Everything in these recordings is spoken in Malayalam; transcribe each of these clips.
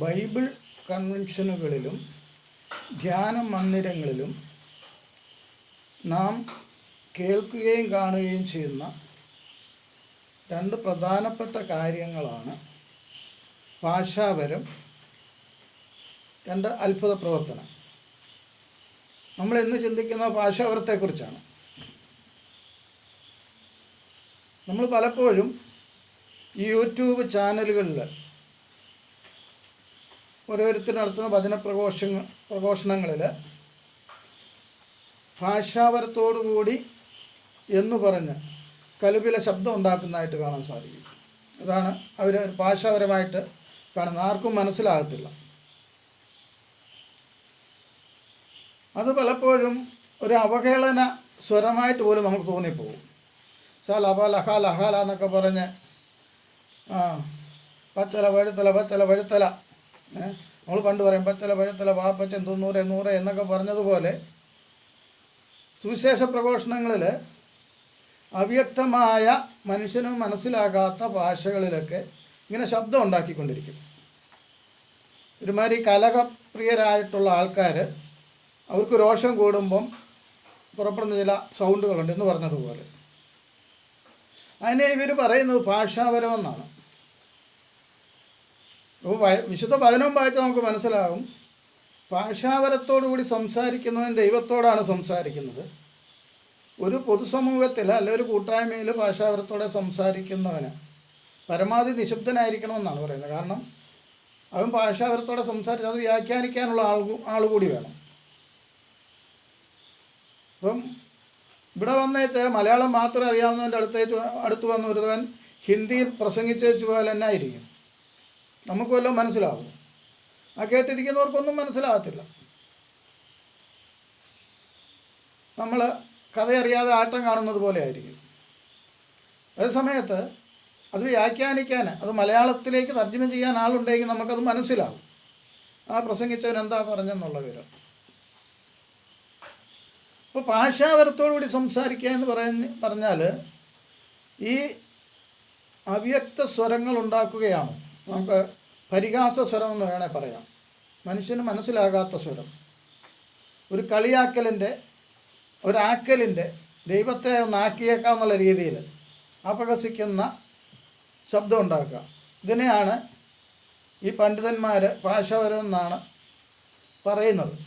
ബൈബിൾ കൺവെൻഷനുകളിലും ധ്യാന മന്ദിരങ്ങളിലും നാം കേൾക്കുകയും കാണുകയും ചെയ്യുന്ന രണ്ട് പ്രധാനപ്പെട്ട കാര്യങ്ങളാണ് ഭാഷാപരം രണ്ട് അത്ഭുത പ്രവർത്തനം. നമ്മൾ ഇന്ന് ചിന്തിക്കുന്ന ഭാഷാപരത്തെക്കുറിച്ചാണ്. നമ്മൾ പലപ്പോഴും ഈ യൂട്യൂബ് ചാനലുകളിൽ ഓരോരുത്തർ നടത്തുന്ന ഭജന പ്രഘോഷ പ്രഘോഷണങ്ങളിൽ ഭാഷാപരത്തോടുകൂടി എന്ന് പറഞ്ഞ് കലുപില ശബ്ദം ഉണ്ടാക്കുന്നതായിട്ട് കാണാൻ സാധിക്കും. അതാണ് അവർ ഭാഷാപരമായിട്ട് കാണുന്നത് ആർക്കും മനസ്സിലാകത്തില്ല. അത് പലപ്പോഴും ഒരു അവഹേളന സ്വരമായിട്ട് പോലും നമുക്ക് തോന്നിപ്പോകും. സാ ലഹ ലഹ ലഹാല എന്നൊക്കെ പറഞ്ഞ് പച്ചല വഴുത്തല പച്ചല വഴുത്തല നമ്മൾ പണ്ട് പറയും പച്ചല പഴത്തല വാപ്പച്ചൻ തൊണ്ണൂറ് നൂറ് എന്നൊക്കെ പറഞ്ഞതുപോലെ സുവിശേഷ പ്രഘോഷണങ്ങളിൽ അവ്യക്തമായ മനുഷ്യന് മനസ്സിലാകാത്ത ഭാഷകളിലൊക്കെ ഇങ്ങനെ ശബ്ദം ഉണ്ടാക്കിക്കൊണ്ടിരിക്കും. ഒരുമാതിരി കലകപ്രിയരായിട്ടുള്ള ആൾക്കാർ അവർക്ക് രോഷം കൂടുമ്പം പുറപ്പെടുന്ന ചില സൗണ്ടുകളുണ്ട് എന്ന് പറഞ്ഞതുപോലെ. അതിനെ ഇവർ പറയുന്നത് ഭാഷാപരമെന്നാണ്. അപ്പോൾ വിശുദ്ധ വചനം വായിച്ചാൽ നമുക്ക് മനസ്സിലാകും ഭാഷാപരത്തോടുകൂടി സംസാരിക്കുന്നവൻ ദൈവത്തോടാണ് സംസാരിക്കുന്നത്. ഒരു പൊതുസമൂഹത്തിൽ അല്ലെ ഒരു കൂട്ടായ്മയിൽ ഭാഷാപരത്തോടെ സംസാരിക്കുന്നവന് പരമാവധി നിശബ്ദനായിരിക്കണമെന്നാണ് പറയുന്നത്. കാരണം അവൻ ഭാഷാപരത്തോടെ സംസാരിച്ച് അത് വ്യാഖ്യാനിക്കാനുള്ള ആൾ ആൾ കൂടി വേണം. അപ്പം ഇവിടെ വന്നേച്ച് മലയാളം മാത്രം അറിയാവുന്നതിന്റെ അടുത്തേച്ച് അടുത്ത് വന്ന ഒരുവൻ ഹിന്ദിയിൽ പ്രസംഗിച്ചേച്ച് പോലെ തന്നെ ആയിരിക്കും നമുക്ക് വല്ലതും മനസ്സിലാവും ആ കേട്ടിരിക്കുന്നവർക്കൊന്നും മനസ്സിലാകത്തില്ല. നമ്മൾ കഥയറിയാതെ ആട്ടം കാണുന്നത് പോലെ ആയിരിക്കും. അതേ സമയത്ത് അത് വ്യാഖ്യാനിക്കാൻ അത് മലയാളത്തിലേക്ക് തർജമ ചെയ്യാൻ ആളുണ്ടെങ്കിൽ നമുക്കത് മനസ്സിലാവും ആ പ്രസംഗിച്ചവൻ എന്താ പറഞ്ഞെന്നുള്ള വിവരം. അപ്പോൾ ഭാഷാപരത്തോടുകൂടി സംസാരിക്കുക എന്ന് പറഞ്ഞ് പറഞ്ഞാൽ ഈ അവ്യക്ത സ്വരങ്ങൾ ഉണ്ടാക്കുകയാണ്. നമുക്ക് പരിഹാസ സ്വരം എന്ന് വേണേൽ പറയാം. മനുഷ്യന് മനസ്സിലാകാത്ത സ്വരം. ഒരു കളിയാക്കലിന്റെ ഒരാക്കലിന്റെ ദൈവത്തെ ഒന്ന് ആക്കിയേക്കാം എന്നുള്ള രീതിയിൽ അപഹസിക്കുന്ന ശബ്ദം ഉണ്ടാക്കുക. ഇതിനെയാണ് ഈ പണ്ഡിതന്മാർ ഭാഷവരം എന്നാണ് പറയുന്നത്.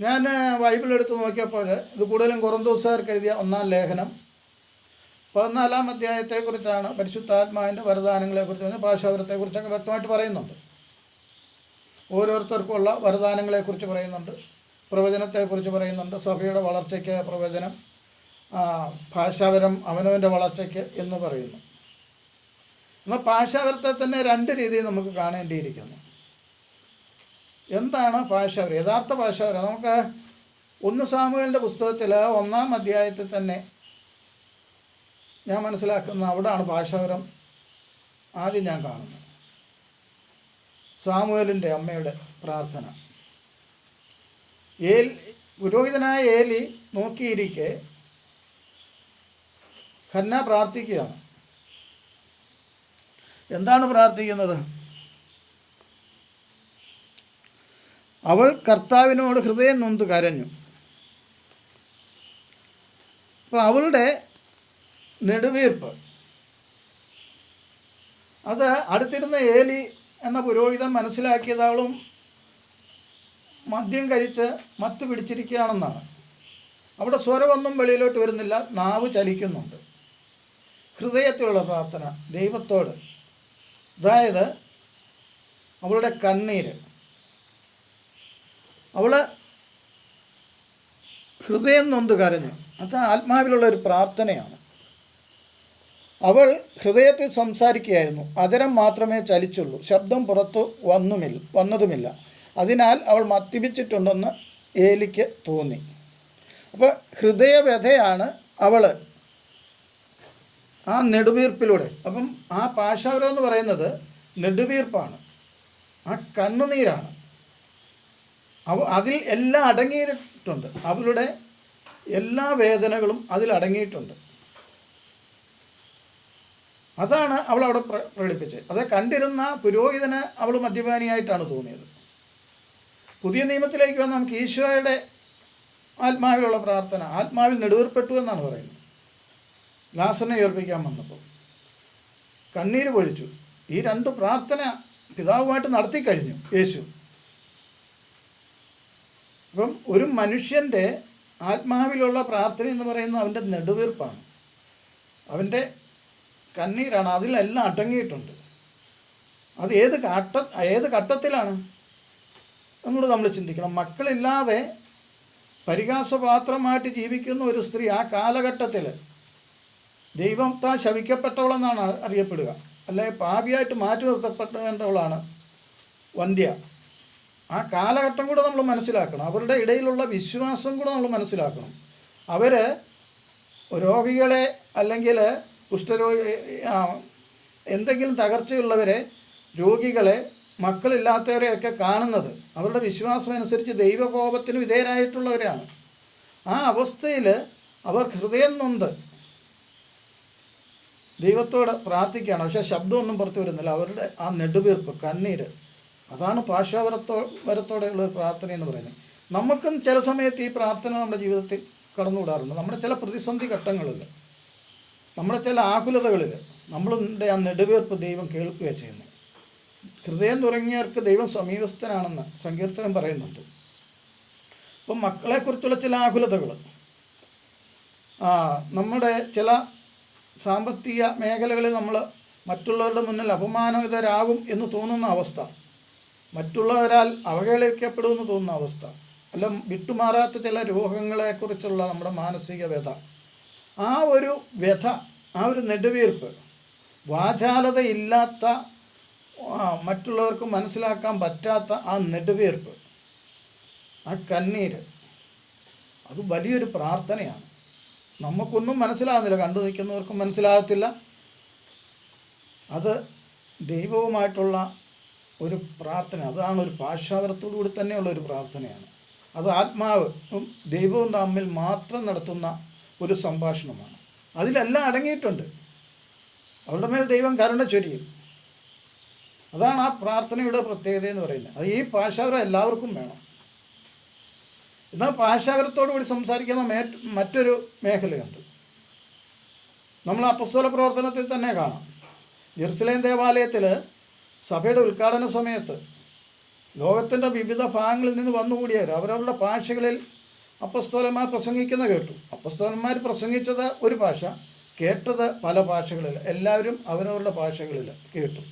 ഞാൻ ബൈബിൾ എടുത്ത് നോക്കിയപ്പോൾ ഇത് കൂടുതലും കുറന്തൂസുകാർക്ക് എഴുതിയ ഒന്നാം ലേഖനം. പതിനാലാം അധ്യായത്തെക്കുറിച്ചാണ് പരിശുദ്ധാത്മാവിന്റെ വരദാനങ്ങളെക്കുറിച്ച് ഭാഷാപരത്തെക്കുറിച്ചൊക്കെ വ്യക്തമായിട്ട് പറയുന്നുണ്ട്. ഓരോരുത്തർക്കുമുള്ള വരദാനങ്ങളെക്കുറിച്ച് പറയുന്നുണ്ട്. പ്രവചനത്തെക്കുറിച്ച് പറയുന്നുണ്ട്. സഭയുടെ വളർച്ചയ്ക്ക് പ്രവചനം ഭാഷാപരം അവനവന്റെ വളർച്ചയ്ക്ക് എന്ന് പറയുന്നു. എന്നാൽ ഭാഷാപരത്തെ തന്നെ രണ്ട് രീതിയിൽ നമുക്ക് കാണേണ്ടിയിരിക്കുന്നു. എന്താണ് ഭാഷാപരം യഥാർത്ഥ ഭാഷാപരം നമുക്ക് ഒന്ന് സാമൂഹലിന്റെ പുസ്തകത്തിൽ ഒന്നാം അധ്യായത്തിൽ തന്നെ ഞാൻ മനസ്സിലാക്കുന്ന അവിടാണ് ഭാഷാപരം ആദ്യം ഞാൻ കാണുന്നത്. സാമുവേലിന്റെ അമ്മയുടെ പ്രാർത്ഥന. ഏൽ പുരോഹിതനായ ഏലി നോക്കിയിരിക്കെ ഖന്ന പ്രാർത്ഥിക്കുകയാണ്. എന്താണ് പ്രാർത്ഥിക്കുന്നത്? അവൾ കർത്താവിനോട് ഹൃദയം നൊന്ത് കരഞ്ഞു. അപ്പോൾ അവളുടെ നെടുവീർപ്പ്. അത് അടുത്തിരുന്ന ഏലി എന്ന പുരോഹിതൻ മനസ്സിലാക്കിയത് അവളും മദ്യം കഴിച്ച് മത്ത് പിടിച്ചിരിക്കുകയാണെന്നാണ്. അവിടെ സ്വരമൊന്നും വെളിയിലോട്ട് വരുന്നില്ല. നാവ് ചലിക്കുന്നുണ്ട്. ഹൃദയത്തിലുള്ള പ്രാർത്ഥന ദൈവത്തോട്. അതായത് അവളുടെ കണ്ണീര്. അവൾ ഹൃദയം നൊന്ത് കരഞ്ഞു. അത് ആത്മാവിലുള്ള ഒരു പ്രാർത്ഥനയാണ്. അവൾ ഹൃദയത്തിൽ സംസാരിക്കുകയായിരുന്നു. അതിരം മാത്രമേ ചലിച്ചുള്ളൂ. ശബ്ദം പുറത്തു വന്നുമില്ല വന്നതുമില്ല. അതിനാൽ അവൾ മദ്യപിച്ചിട്ടുണ്ടെന്ന് ഏലിക്ക് തോന്നി. അപ്പോൾ ഹൃദയവ്യഥയാണ് അവൾ ആ നെടുവീർപ്പിലൂടെ. അപ്പം ആ പാശാവരം എന്ന് പറയുന്നത് നെടുവീർപ്പാണ്. ആ കണ്ണുനീരാണ്. അവ അതിൽ എല്ലാം അടങ്ങിയിട്ടുണ്ട്. അവളുടെ എല്ലാ വേദനകളും അതിൽ അടങ്ങിയിട്ടുണ്ട്. അതാണ് അവൾ അവിടെ പ്ര- പ്രകടിപ്പിച്ചത്. അത് കണ്ടിരുന്ന പുരോഹിതന് അവൾ മദ്യപാനിയായിട്ടാണ് തോന്നിയത്. പുതിയ നിയമത്തിലേക്ക് വന്ന നമുക്ക് ഈശോയുടെ ആത്മാവിലുള്ള പ്രാർത്ഥന ആത്മാവിൽ നെടുവേർപ്പെട്ടു എന്നാണ് പറയുന്നത്. ലാസനെ ഏർപ്പിക്കാൻ വന്നപ്പോൾ കണ്ണീര് പൊഴിച്ചു. ഈ രണ്ട് പ്രാർത്ഥന പിതാവുമായിട്ട് നടത്തി കഴിഞ്ഞു യേശു. അപ്പം ഒരു മനുഷ്യന്റെ ആത്മാവിലുള്ള പ്രാർത്ഥന എന്ന് പറയുന്നത് അവന്റെ നെടുവീർപ്പാണ്. അവന്റെ കണ്ണീരാണ്. അതിലെല്ലാം അടങ്ങിയിട്ടുണ്ട്. അത് ഏത് ഘട്ട ഏത് ഘട്ടത്തിലാണ്? എന്നുള്ളത് നമ്മൾ ചിന്തിക്കണം. മക്കളില്ലാതെ പരിഹാസപാത്രമായിട്ട് ജീവിക്കുന്ന ഒരു സ്ത്രീ ആ കാലഘട്ടത്തിൽ ദൈവത്താൽ ശവിക്കപ്പെട്ടവളെന്നാണ് അറിയപ്പെടുക. അല്ലെ പാപിയായിട്ട് മാറ്റി നിർത്തപ്പെട്ടവളാണ് വന്ധ്യ. ആ കാലഘട്ടം കൂടെ നമ്മൾ മനസ്സിലാക്കണം. അവരുടെ ഇടയിലുള്ള വിശ്വാസം കൂടെ നമ്മൾ മനസ്സിലാക്കണം. അവർ രോഗികളെ അല്ലെങ്കിൽ കുഷ്ഠരോഗി എന്തെങ്കിലും തകർച്ചയുള്ളവരെ രോഗികളെ മക്കളില്ലാത്തവരെയൊക്കെ കാണുന്നത് അവരുടെ വിശ്വാസം അനുസരിച്ച് ദൈവകോപത്തിന് വിധേയരായിട്ടുള്ളവരാണ് ആ അവസ്ഥയിൽ അവർ ഹൃദയം നൊന്ത് ദൈവത്തോട് പ്രാർത്ഥിക്കുകയാണ്. പക്ഷേ ശബ്ദമൊന്നും പുറത്തു വരുന്നില്ല. അവരുടെ ആ നെടുവീർപ്പ് കണ്ണീര് അതാണ് പാശാവരത്തോ വരത്തോടെയുള്ള ഒരു പ്രാർത്ഥന എന്ന് പറയുന്നത്. നമുക്കും ചില സമയത്ത് ഈ പ്രാർത്ഥന നമ്മുടെ ജീവിതത്തിൽ കടന്നുകൂടാറുണ്ട്. നമ്മുടെ ചില പ്രതിസന്ധി ഘട്ടങ്ങളിൽ നമ്മുടെ ചില ആകുലതകളിൽ നമ്മളുടെ ആ നെടുവീർപ്പ് ദൈവം കേൾക്കുകയാണ് ചെയ്യുന്നത് ഹൃദയം തുടങ്ങിയവർക്ക് ദൈവം സമീപസ്ഥനാണെന്ന് സങ്കീർത്തനം പറയുന്നുണ്ട്. അപ്പം മക്കളെക്കുറിച്ചുള്ള ചില ആകുലതകൾ നമ്മുടെ ചില സാമ്പത്തിക മേഖലകളിൽ നമ്മൾ മറ്റുള്ളവരുടെ മുന്നിൽ അപമാനിതരാകും എന്ന് തോന്നുന്ന അവസ്ഥ മറ്റുള്ളവരാൽ അവഹേളിക്കപ്പെടുമെന്ന് തോന്നുന്ന അവസ്ഥ അല്ല വിട്ടുമാറാത്ത ചില രോഗങ്ങളെക്കുറിച്ചുള്ള നമ്മുടെ മാനസിക വ്യഥ ആ ഒരു വ്യഥ ആ ഒരു നെടുവീർപ്പ് വാചാലതയില്ലാത്ത മറ്റുള്ളവർക്ക് മനസ്സിലാക്കാൻ പറ്റാത്ത ആ നെടുവീർപ്പ് ആ കണ്ണീര് അത് വലിയൊരു പ്രാർത്ഥനയാണ്. നമുക്കൊന്നും മനസ്സിലാകുന്നില്ല കണ്ടു നിൽക്കുന്നവർക്കും മനസ്സിലാകത്തില്ല. അത് ദൈവവുമായിട്ടുള്ള ഒരു പ്രാർത്ഥന അതാണ് ഒരു പാശാവരത്തോടു കൂടി തന്നെയുള്ള ഒരു പ്രാർത്ഥനയാണ്. അത് ആത്മാവും ദൈവവും തമ്മിൽ മാത്രം നടത്തുന്ന ഒരു സംഭാഷണമാണ്. അതിലെല്ലാം അടങ്ങിയിട്ടുണ്ട്. അവരുടെ മേൽ ദൈവം കരുണ ചൊരിയും. അതാണ് ആ പ്രാർത്ഥനയുടെ പ്രത്യേകത എന്ന് പറയുന്നത്. അത് ഈ പാശാവരം എല്ലാവർക്കും വേണം. എന്നാൽ പാശാവരത്തോടു കൂടി സംസാരിക്കുന്ന മറ്റൊരു മേഖലയുണ്ട്. നമ്മൾ അപ്പസ്തോല പ്രവർത്തനത്തിൽ തന്നെ കാണാം. ജെറുസലേം ദേവാലയത്തിൽ സഭയുടെ ഉദ്ഘാടന സമയത്ത് ലോകത്തിന്റെ വിവിധ ഭാഗങ്ങളിൽ നിന്ന് വന്നുകൂടിയവർ അവരവരുടെ ഭാഷകളിൽ അപ്പസ്തോലന്മാർ പ്രസംഗിക്കുന്ന കേട്ടു. അപ്പസ്തോലന്മാർ പ്രസംഗിച്ചത് ഒരു ഭാഷ കേട്ടത് പല ഭാഷകളിൽ എല്ലാവരും അവരവരുടെ ഭാഷകളിൽ കേട്ടു.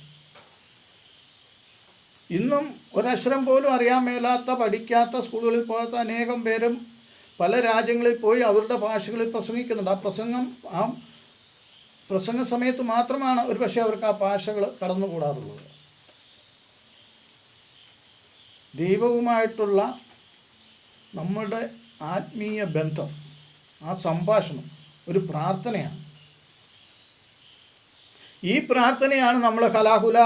ഇന്നും ഒരക്ഷരം പോലും അറിയാൻ മേലാത്ത പഠിക്കാത്ത സ്കൂളുകളിൽ പോകാത്ത അനേകം പേരും പല രാജ്യങ്ങളിൽ പോയി അവരുടെ ഭാഷകളിൽ പ്രസംഗിക്കുന്നുണ്ട്. ആ പ്രസംഗം ആ പ്രസംഗ സമയത്ത് മാത്രമാണ് ഒരു പക്ഷേ അവർക്ക് ആ ഭാഷകൾ കടന്നുകൂടാറുള്ളത്. ദൈവവുമായിട്ടുള്ള നമ്മുടെ ആത്മീയ ബന്ധം ആ സംഭാഷണം ഒരു പ്രാർത്ഥനയാണ്. ഈ പ്രാർത്ഥനയാണ് നമ്മൾ കലാഹുല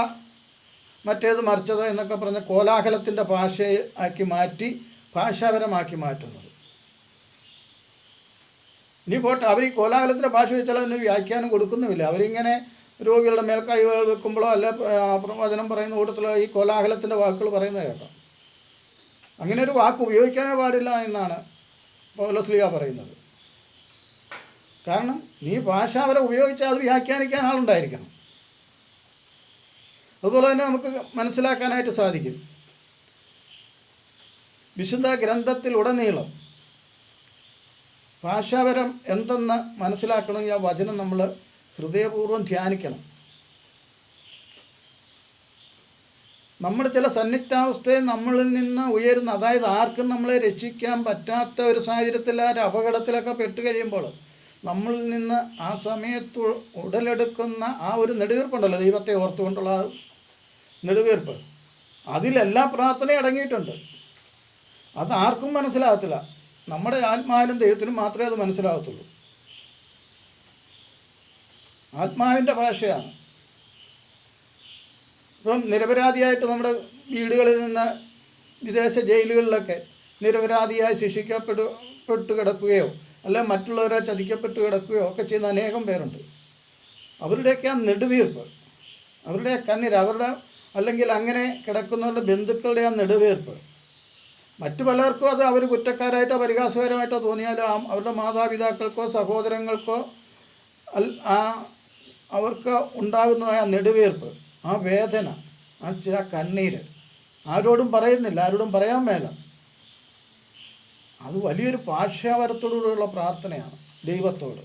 മറ്റേത് മറിച്ചത് എന്നൊക്കെ പറഞ്ഞ് കോലാഹലത്തിന്റെ ഭാഷയാക്കി മാറ്റി ഭാഷാപരമാക്കി മാറ്റുന്നത്. ഇനി പോട്ടെ അവർ ഈ കോലാഹലത്തിന്റെ ഭാഷ വെച്ചാൽ അതിന് വ്യാഖ്യാനം കൊടുക്കുന്നുമില്ല. അവരിങ്ങനെ രോഗികളുടെ മേൽ കൈകൾ വെക്കുമ്പോഴോ അല്ല പ്രവചനം പറയുന്ന കൂട്ടത്തിലോ ഈ കോലാഹലത്തിന്റെ വാക്കുകൾ പറയുന്നത് കേട്ടോ അങ്ങനെ ഒരു വാക്ക് ഉപയോഗിക്കാനേ പാടില്ല എന്നാണ് പൗലോസ്ലിയ പറയുന്നത്. കാരണം നീ ഭാഷ അവരെ ഉപയോഗിച്ച് അത് വ്യാഖ്യാനിക്കാൻ ആളുണ്ടായിരിക്കണം. അതുപോലെ തന്നെ നമുക്ക് മനസ്സിലാക്കാനായിട്ട് സാധിക്കും. വിശുദ്ധ ഗ്രന്ഥത്തിൽ ഉടനീളം ഭാഷാപരം എന്തെന്ന് മനസ്സിലാക്കണമെങ്കിൽ ആ വചനം നമ്മൾ ഹൃദയപൂർവം ധ്യാനിക്കണം. നമ്മുടെ ചില സന്നിഗ്ധാവസ്ഥയെ നമ്മളിൽ നിന്ന് ഉയരുന്ന അതായത് ആർക്കും നമ്മളെ രക്ഷിക്കാൻ പറ്റാത്ത ഒരു സാഹചര്യത്തിൽ ആ ഒരു അപകടത്തിലൊക്കെ പെട്ട് കഴിയുമ്പോൾ നമ്മളിൽ നിന്ന് ആ സമയത്ത് ഉടലെടുക്കുന്ന ആ ഒരു നെടുവീർപ്പുണ്ടല്ലോ ദൈവത്തെ ഓർത്തുകൊണ്ടുള്ള ആ നെടുവീർപ്പ്. അതിലെല്ലാ പ്രാർത്ഥനയും അടങ്ങിയിട്ടുണ്ട്. അത് ആർക്കും മനസ്സിലാകത്തില്ല. നമ്മുടെ ആത്മാവിനും ദൈവത്തിനും മാത്രമേ അത് മനസ്സിലാകത്തുള്ളൂ. ആത്മാവിന്റെ ഭാഷയാണ്. ഇപ്പം നിരപരാധിയായിട്ട് നമ്മുടെ വീടുകളിൽ നിന്ന് വിദേശ ജയിലുകളിലൊക്കെ നിരപരാധിയായി ശിക്ഷിക്കപ്പെടപ്പെട്ട് കിടക്കുകയോ അല്ലെ മറ്റുള്ളവരെ ചതിക്കപ്പെട്ട് കിടക്കുകയോ ഒക്കെ ചെയ്യുന്ന അനേകം പേരുണ്ട്. അവരുടെയൊക്കെ ആ നെടുവീർപ്പ് അവരുടെ കണ്ണീർ അവരുടെ അല്ലെങ്കിൽ അങ്ങനെ കിടക്കുന്നവരുടെ ബന്ധുക്കളുടെ ആ നെടുവീർപ്പ്. മറ്റു പലർക്കും അത് അവർ കുറ്റക്കാരായിട്ടോ പരിഹാസകരമായിട്ടോ തോന്നിയാലും അവരുടെ മാതാപിതാക്കൾക്കോ സഹോദരങ്ങൾക്കോ അൽ ആ അവർക്ക് ഉണ്ടാകുന്നതായ നെടുവീർപ്പ്. ആ വേദന ആ ചില കണ്ണീര്. ആരോടും പറയുന്നില്ല ആരോടും പറയാൻ മേല. അത് വലിയൊരു പാർശ്വവരത്തോടുകൂടിയുള്ള പ്രാർത്ഥനയാണ് ദൈവത്തോട്.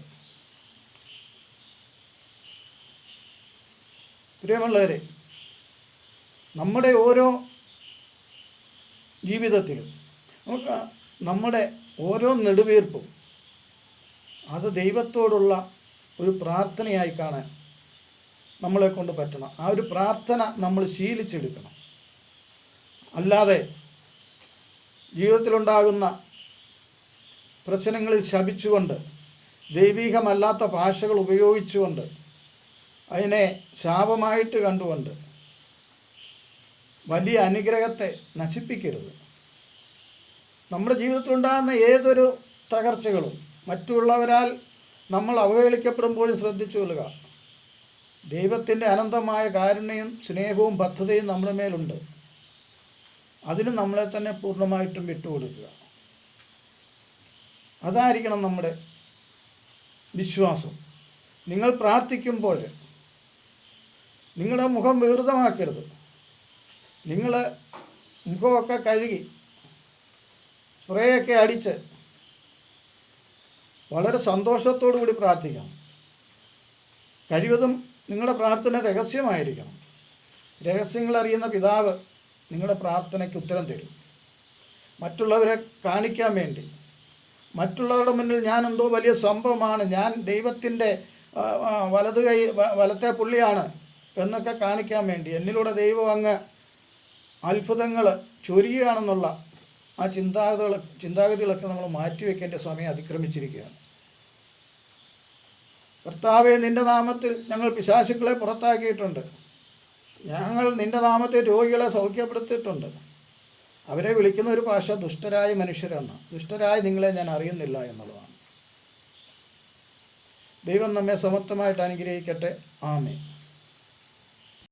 പ്രിയമുള്ളവരെ നമ്മുടെ ഓരോ ജീവിതത്തിലും നമുക്ക് നമ്മുടെ ഓരോ നെടുവീർപ്പും അത് ദൈവത്തോടുള്ള ഒരു പ്രാർത്ഥനയായി കാണാൻ നമ്മളെ കൊണ്ട് പറ്റണം. ആ ഒരു പ്രാർത്ഥന നമ്മൾ ശീലിച്ചെടുക്കണം. അല്ലാതെ ജീവിതത്തിലുണ്ടാകുന്ന പ്രശ്നങ്ങളിൽ ശപിച്ചുകൊണ്ട് ദൈവീകമല്ലാത്ത ഭാഷകൾ ഉപയോഗിച്ചുകൊണ്ട് അതിനെ ശാപമായിട്ട് കണ്ടുകൊണ്ട് വലിയ അനുഗ്രഹത്തെ നശിപ്പിക്കരുത്. നമ്മുടെ ജീവിതത്തിലുണ്ടാകുന്ന ഏതൊരു തകർച്ചകളും മറ്റുള്ളവരാൽ നമ്മൾ അവഹേളിക്കപ്പെടുമ്പോഴും ശ്രദ്ധിച്ചു കൊള്ളുക. ദൈവത്തിന്റെ അനന്തമായ കാരുണ്യയും സ്നേഹവും പദ്ധതിയും നമ്മുടെ മേലുണ്ട്. അതിന് നമ്മളെ തന്നെ പൂർണമായിട്ടും വിട്ടുകൊടുക്കുക. അതായിരിക്കണം നമ്മുടെ വിശ്വാസം. നിങ്ങൾ പ്രാർത്ഥിക്കുമ്പോൾ നിങ്ങളുടെ മുഖം വികൃതമാക്കരുത്. നിങ്ങൾ മുഖമൊക്കെ കഴുകി സ്പ്രേയൊക്കെ അടിച്ച് വളരെ സന്തോഷത്തോടു കൂടി പ്രാർത്ഥിക്കണം. കഴിവതും നിങ്ങളുടെ പ്രാർത്ഥന രഹസ്യമായിരിക്കണം. രഹസ്യങ്ങൾ അറിയുന്ന പിതാവ് നിങ്ങളുടെ പ്രാർത്ഥനയ്ക്ക് ഉത്തരം തരും. മറ്റുള്ളവരെ കാണിക്കാൻ വേണ്ടി. മറ്റുള്ളവരുടെ മുന്നിൽ ഞാൻ എന്തോ വലിയ സംഭവമാണ് ഞാൻ ദൈവത്തിന്റെ വലത് കൈ വലത്തെ പുള്ളിയാണ് എന്നൊക്കെ കാണിക്കാൻ വേണ്ടി. എന്നിലൂടെ ദൈവം അങ്ങ് അത്ഭുതങ്ങൾ ചൊരിയുകയാണെന്നുള്ള ആ ചിന്താഗതികൾ ചിന്താഗതികളൊക്കെ നമ്മൾ മാറ്റിവെക്കേണ്ട സമയം അതിക്രമിച്ചിരിക്കുകയാണ്. കർത്താവെ നിന്റെ നാമത്തിൽ ഞങ്ങൾ പിശാശുക്കളെ പുറത്താക്കിയിട്ടുണ്ട്. ഞങ്ങൾ നിന്റെ നാമത്തിൽ രോഗികളെ സൗഖ്യപ്പെടുത്തിയിട്ടുണ്ട്. അവരെ വിളിക്കുന്ന ഒരു ഭാഷ ദുഷ്ടരായ മനുഷ്യരാണ്. ദുഷ്ടരായ നിങ്ങളെ ഞാൻ അറിയുന്നില്ല എന്നുള്ളതാണ്. ദൈവം നമ്മെ സമത്വമായിട്ട് അനുഗ്രഹിക്കട്ടെ. ആമേ